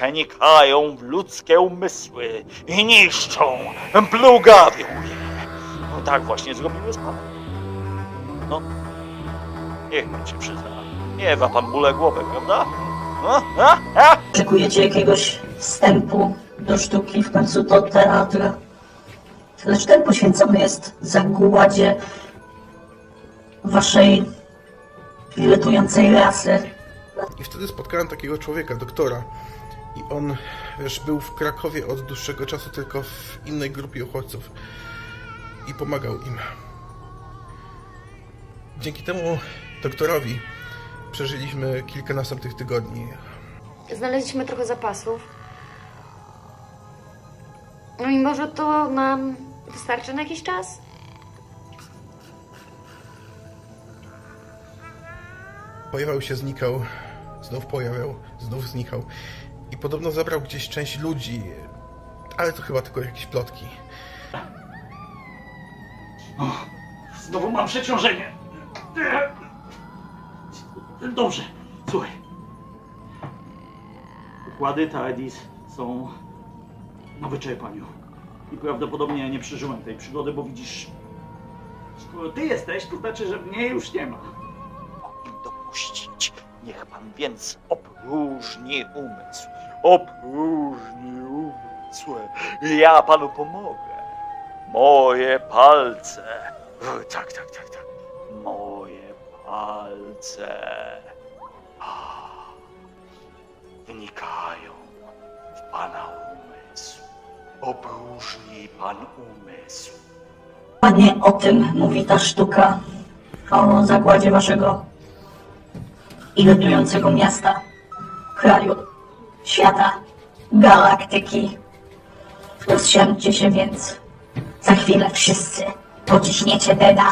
przenikają w ludzkie umysły i niszczą, plugawią je. No tak właśnie zrobiły z panem. No, niech pan się przyzna. Miewa pan bóle głowy, prawda? No, a, a? Oczekujecie jakiegoś wstępu do sztuki, w końcu to teatr. Lecz ten poświęcony jest zagładzie waszej irytującej rasy. I wtedy spotkałem takiego człowieka, doktora. I on, wiesz, był w Krakowie od dłuższego czasu, tylko w innej grupie uchodźców. I pomagał im. Dzięki temu doktorowi przeżyliśmy kilka następnych tygodni. Znaleźliśmy trochę zapasów. No i może to nam wystarczy na jakiś czas? Pojawiał się, znikał, znów pojawiał, znów znikał. I podobno zabrał gdzieś część ludzi, ale to chyba tylko jakieś plotki. Znowu mam przeciążenie. Dobrze, słuchaj. Układy TAEDIS są na wyczerpaniu. I prawdopodobnie nie przeżyłem tej przygody, bo widzisz, skoro ty jesteś, to znaczy, że mnie już nie ma. im dopuścić. Niech pan więc opróżni umysł. Opróżni umysł. Ja panu pomogę. Moje palce. Tak, tak, tak, tak. Moje palce. Wnikają w pana umysł. Opróżni pan umysł. A nie o tym mówi ta sztuka. O zagładzie waszego irytującego miasta, kraju, świata, galaktyki. Rozsiądźcie się więc. Za chwilę wszyscy pociśniecie deda